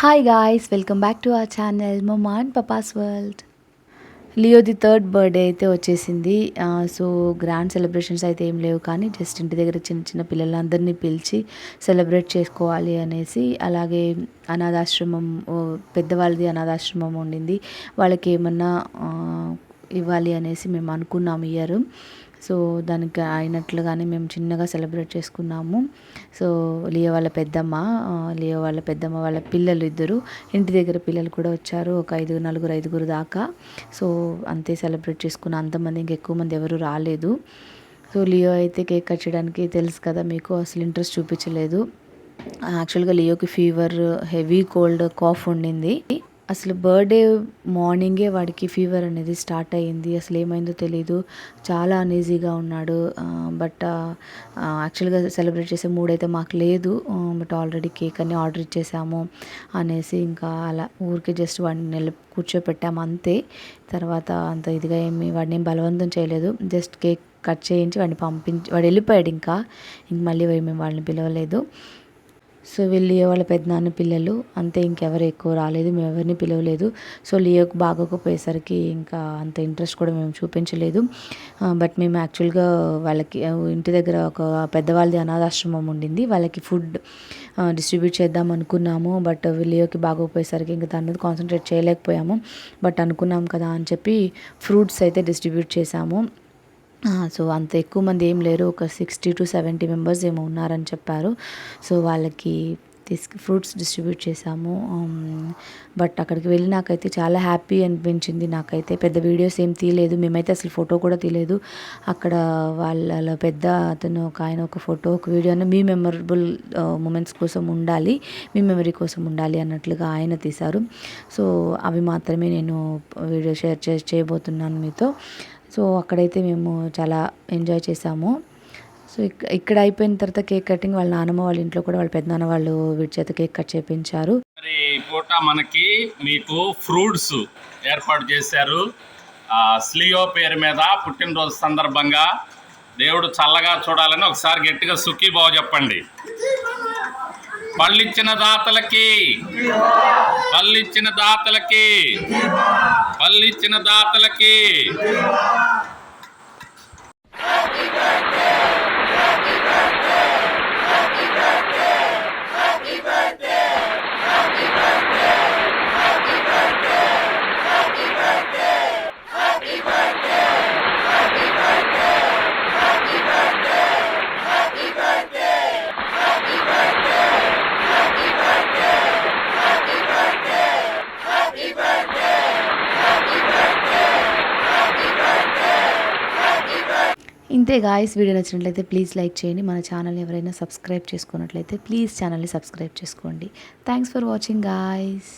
Hi guys welcome back to our channel mamma and papa's world లియోది third birthday అయితే వచ్చేసింది. So grand celebrations అయితే ఏం లేవు కానీ జస్ట్ ఇంటి దగ్గర చిన్న చిన్న పిల్లలందరినీ పిలిచి సెలబ్రేట్ చేసుకోవాలి అనేసి అలాగే అనాథాశ్రమం పెద్దవాళ్ళది అనాథాశ్రమం ఉండింది. వాళ్ళకి ఏమన్నా ఇవ్వాలి అనేసి మేము అనుకున్నాము ఇయర్ సో దానికి అయినట్లుగానే మేము చిన్నగా సెలబ్రేట్ చేసుకున్నాము. సో లియో వాళ్ళ పెద్దమ్మ లియో వాళ్ళ పెద్దమ్మ వాళ్ళ పిల్లలు ఇద్దరు. ఇంటి దగ్గర పిల్లలు కూడా వచ్చారు ఒక ఐదు నలుగురు ఐదుగురు దాకా. సో అంతే సెలబ్రేట్ చేసుకున్న అంతమంది ఇంకెక్కువ మంది ఎవరు రాలేదు. సో లియో అయితే కేక్ కట్ చేయడానికి తెలుసు కదా మీకు అసలు ఇంట్రెస్ట్ చూపించలేదు. యాక్చువల్గా లియోకి ఫీవర్ హెవీ కోల్డ్ కాఫ్ ఉండింది. అసలు బర్త్డే మార్నింగే వాడికి ఫీవర్ అనేది స్టార్ట్ అయ్యింది. అసలు ఏమైందో తెలియదు చాలా అనీజీగా ఉన్నాడు. బట్ యాక్చువల్గా సెలబ్రేట్ చేసే మూడ్ అయితే మాకు లేదు. బట్ ఆల్రెడీ కేక్ అన్ని ఆర్డర్ ఇచ్చేసాము అనేసి ఇంకా అలా ఊరికే జస్ట్ వాడిని నిల కూర్చోపెట్టాము అంతే. తర్వాత అంత ఇదిగా ఏమి వాడిని ఏం బలవంతం చేయలేదు. జస్ట్ కేక్ కట్ చేయించి వాడిని పంపించి వాడు వెళ్ళిపోయాడు ఇంకా. ఇంక మళ్ళీ మేము వాళ్ళని పిలవలేదు. సో వీళ్ళు వాళ్ళ పెద్దనాన్న పిల్లలు. అంతే ఇంకెవరు ఎక్కువ రాలేదు మేము ఎవరిని పిలవలేదు. సో లియోకి బాగోకపోయేసరికి ఇంకా అంత ఇంట్రెస్ట్ కూడా మేము చూపించలేదు. బట్ మేము యాక్చువల్గా వాళ్ళకి ఇంటి దగ్గర ఒక పెద్దవాళ్ళది అనాథాశ్రమం ఉండింది. వాళ్ళకి ఫుడ్ డిస్ట్రిబ్యూట్ చేద్దాం అనుకున్నాము. బట్ లియోకి బాగోపోయేసరికి ఇంకా దాని మీద కాన్సన్ట్రేట్ చేయలేకపోయాము. బట్ అనుకున్నాం కదా అని చెప్పి ఫ్రూట్స్ అయితే డిస్ట్రిబ్యూట్ చేసాము సో అంత ఎక్కువ మంది ఏం లేరు. ఒక సిక్స్టీ టు సెవెంటీ మెంబర్స్ ఏమో ఉన్నారని చెప్పారు. సో వాళ్ళకి తీసుకు ఫ్రూట్స్ డిస్ట్రిబ్యూట్ చేశాము. బట్ అక్కడికి వెళ్ళి నాకైతే చాలా హ్యాపీ అనిపించింది. నాకైతే పెద్ద వీడియోస్ ఏం తీయలేదు. మేమైతే అసలు ఫోటో కూడా తీయలేదు. అక్కడ వాళ్ళ పెద్ద అతను ఒక ఆయన ఒక ఫోటో ఒక వీడియో మీ మెమరబుల్ మూమెంట్స్ కోసం ఉండాలి. మీ మెమరీ కోసం ఉండాలి అన్నట్లుగా ఆయన తీశారు. సో అవి మాత్రమే నేను వీడియో షేర్ చే చేయబోతున్నాను మీతో. సో అక్కడైతే మేము చాలా ఎంజాయ్ చేసాము. సో ఇక్ ఇక్కడ అయిపోయిన తర్వాత కేక్ కటింగ్ వాళ్ళ నాన్నమ్మ వాళ్ళ ఇంట్లో కూడా వాళ్ళ పెద్దనాన్న వాళ్ళు వీటి చేత కేక్ కట్ చేయించారు మరి పూట మనకి మీకు ఫ్రూట్స్ ఏర్పాటు చేశారు. స్లియో పేరు మీద పుట్టినరోజు సందర్భంగా దేవుడు చల్లగా చూడాలని ఒకసారి గట్టిగా సుఖీ బావ చెప్పండి. పళ్ళిచ్చిన దాతలకి. పళ్ళిచ్చిన దాతలకి. పళ్ళిచ్చిన దాతలకి. ఇంతే గాయస్ వీడియో నచ్చినట్లయితే ప్లీజ్ లైక్ చేయండి. మన ఛానల్ ఎవరైనా సబ్స్క్రైబ్ చేసుకున్నట్లయితే ప్లీజ్ ఛానల్ని సబ్స్క్రైబ్ చేసుకోండి. Thanks for watching guys